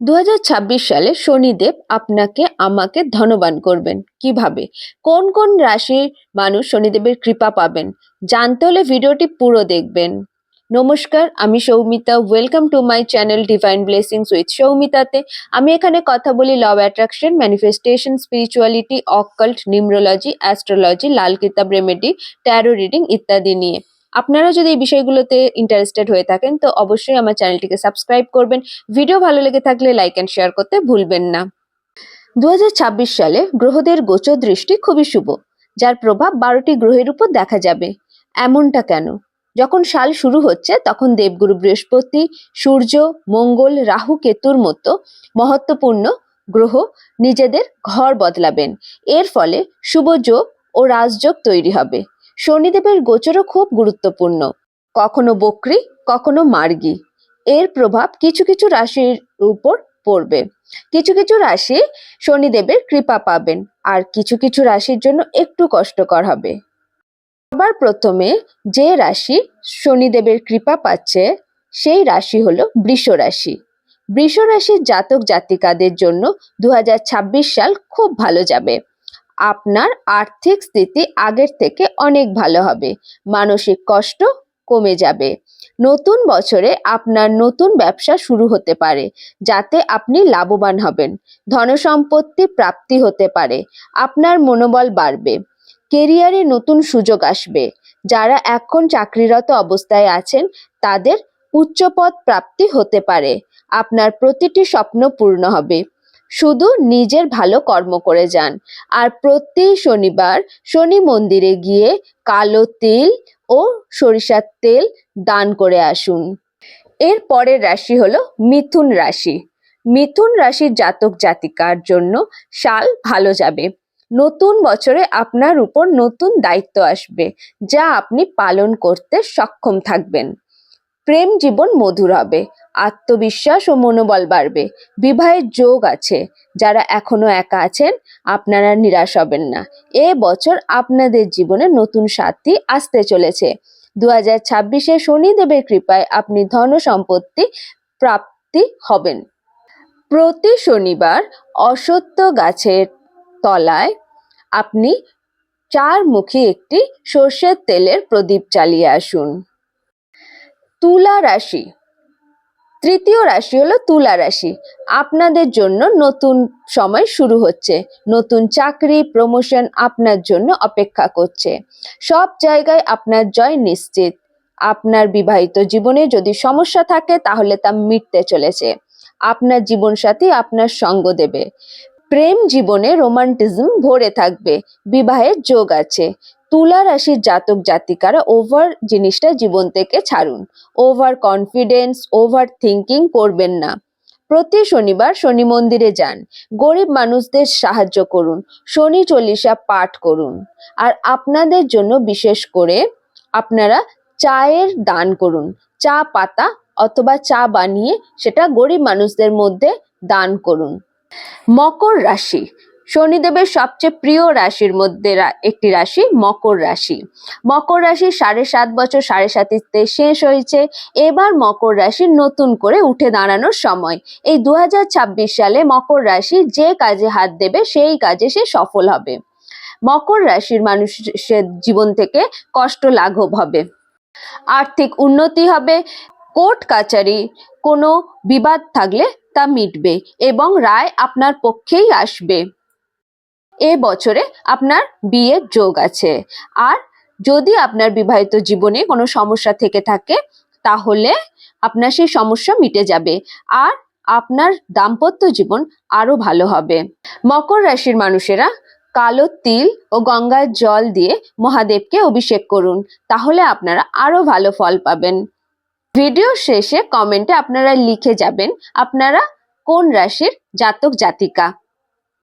দু হাজার ছাব্বিশ সালে শনিদেব আপনাকে আমাকে ধনবান করবেন। কীভাবে? কোন কোন রাশির মানুষ শনিদেবের কৃপা পাবেন? জানতে হলে ভিডিওটি পুরো দেখবেন। নমস্কার, আমি Soumita. Welcome to my channel divine blessings with সৌমিতাতে। আমি এখানে কথা বলি love attraction manifestation spirituality occult numerology astrology Lal Kitab remedy tarot reading ইত্যাদি নিয়ে। আপনারা যদি এই বিষয়গুলোতে ইন্টারেস্টেড হয়ে থাকেন, তো অবশ্যই আমার চ্যানেলটিকে সাবস্ক্রাইব করবেন। ভিডিও ভালো লেগে থাকলে লাইক অ্যান্ড শেয়ার করতে ভুলবেন না। দু হাজার ছাব্বিশ সালে গ্রহদের গোচর দৃষ্টি খুবই শুভ, যার প্রভাব বারোটি গ্রহের উপর দেখা যাবে। এমনটা কেন? যখন সাল শুরু হচ্ছে, তখন দেবগুরু বৃহস্পতি, সূর্য, মঙ্গল, রাহু, কেতুর মতো মহত্বপূর্ণ গ্রহ নিজেদের ঘর বদলাবেন। এর ফলে শুভ যোগ ও রাজযোগ তৈরি হবে। শনিদেবের গোচরও খুব গুরুত্বপূর্ণ। কখনো বকরি, কখনো মার্গী। এর প্রভাব কিছু কিছু রাশির উপর পড়বে। কিছু কিছু রাশি শনিদেবের কৃপা পাবেন, আর কিছু কিছু রাশির জন্য একটু কষ্টকর হবে। সবার প্রথমে যে রাশি শনিদেবের কৃপা পাচ্ছে, সেই রাশি হলো বৃষ রাশি। বৃষ রাশির জাতক জাতিকাদের জন্য দু হাজার ছাব্বিশ সাল খুব ভালো যাবে। আপনার আর্থিক স্থিতি আগের থেকে অনেক ভালো হবে। মানসিক কষ্ট কমে যাবে। নতুন বছরে আপনার নতুন ব্যবসা শুরু হতে পারে, যাতে আপনি লাভবান হবেন। ধনসম্পত্তি প্রাপ্তি হতে পারে। আপনার মনোবল বাড়বে। কেরিয়ারে নতুন সুযোগ আসবে। যারা এখন চাকরিরত অবস্থায় আছেন, তাদের উচ্চপদ প্রাপ্তি হতে পারে। আপনার প্রতিটি স্বপ্ন পূর্ণ হবে। শুধু নিজের ভালো কর্ম করে যান। আর প্রতি শনিবার শনি মন্দিরে গিয়ে কালো তিল ও সরিষার তেল দান করে আসুন। এর পরের রাশি হলো মিথুন রাশি। মিথুন রাশির জাতক জাতিকার জন্য সাল ভালো যাবে। নতুন বছরে আপনার উপর নতুন দায়িত্ব আসবে, যা আপনি পালন করতে সক্ষম থাকবেন। প্রেম জীবন মধুর হবে, আত্মবিশ্বাস ও মনোবল বাড়বে, বিবাহের যোগ আছে, যারা এখনও একা আছেন, আপনারা নিরাশ হবেন না। এ বছর আপনাদের জীবনে নতুন সাথী আসতে চলেছে। দু হাজার ছাব্বিশে শনিদেবের কৃপায় আপনি ধন সম্পত্তি প্রাপ্তি হবেন। প্রতি শনিবার অসত্য গাছের তলায় আপনি চারমুখী একটি সর্ষের তেলের প্রদীপ চালিয়ে আসুন। তুলা রাশি। তৃতীয় রাশি হলো তুলা রাশি। আপনাদের জন্য নতুন সময় শুরু হচ্ছে। নতুন চাকরি প্রমোশন আপনার জন্য অপেক্ষা করছে। সব জায়গায় আপনার জয় নিশ্চিত। আপনার বিবাহিত জীবনে যদি সমস্যা থাকে, তাহলে তা মিটতে চলেছে। আপনার জীবনসাথী আপনার সঙ্গ দেবে। প্রেম জীবনে রোমান্টিজম ভরে থাকবে। বিবাহের যোগ আছে। তুলা রাশির জাতক জাতিকারা ওভার জিনিসটা জীবন থেকে ছাড়ুন। ওভার কনফিডেন্স ওভার থিঙ্কিং করবেন না। প্রতি শনিবার শনি মন্দিরে যান। গরিব মানুষদের সাহায্য করুন। শনি চল্লিশা পাঠ করুন। আর আপনাদের জন্য বিশেষ করে আপনারা চায়ের দান করুন। চা পাতা অথবা চা বানিয়ে সেটা গরিব মানুষদের মধ্যে দান করুন। মকর রাশি। শনিদেবের সবচেয়ে প্রিয় রাশির মধ্যে একটি রাশি মকর রাশি। মকর রাশি সাড়ে সাত বছর, সাড়ে সাতিতে শেষ হয়েছে। এবার মকর রাশি নতুন করে উঠে দাঁড়ানোর সময়। এই দু হাজার ছাব্বিশ সালে মকর রাশি যে কাজে হাত দেবে, সেই কাজে সে সফল হবে। মকর রাশির মানুষের জীবন থেকে কষ্ট লাঘব হবে। আর্থিক উন্নতি হবে। কোর্ট কাচারি কোনো বিবাদ থাকলে তা মিটবে এবং রায় আপনার পক্ষেই আসবে। এ বছরে আপনার বিয়ের যোগ আছে। আর যদি আপনার বিবাহিত জীবনে কোনো সমস্যা থেকে থাকে, তাহলে আপনার সেই সমস্যা মিটে যাবে। আর আপনার দাম্পত্য জীবন আরও ভালো হবে। মকর রাশির মানুষেরা কালো তিল ও গঙ্গার জল দিয়ে মহাদেবকে অভিষেক করুন, তাহলে আপনারা আরও ভালো ফল পাবেন। ভিডিও শেষে কমেন্টে আপনারা লিখে যাবেন, আপনারা কোন রাশির জাতক জাতিকা?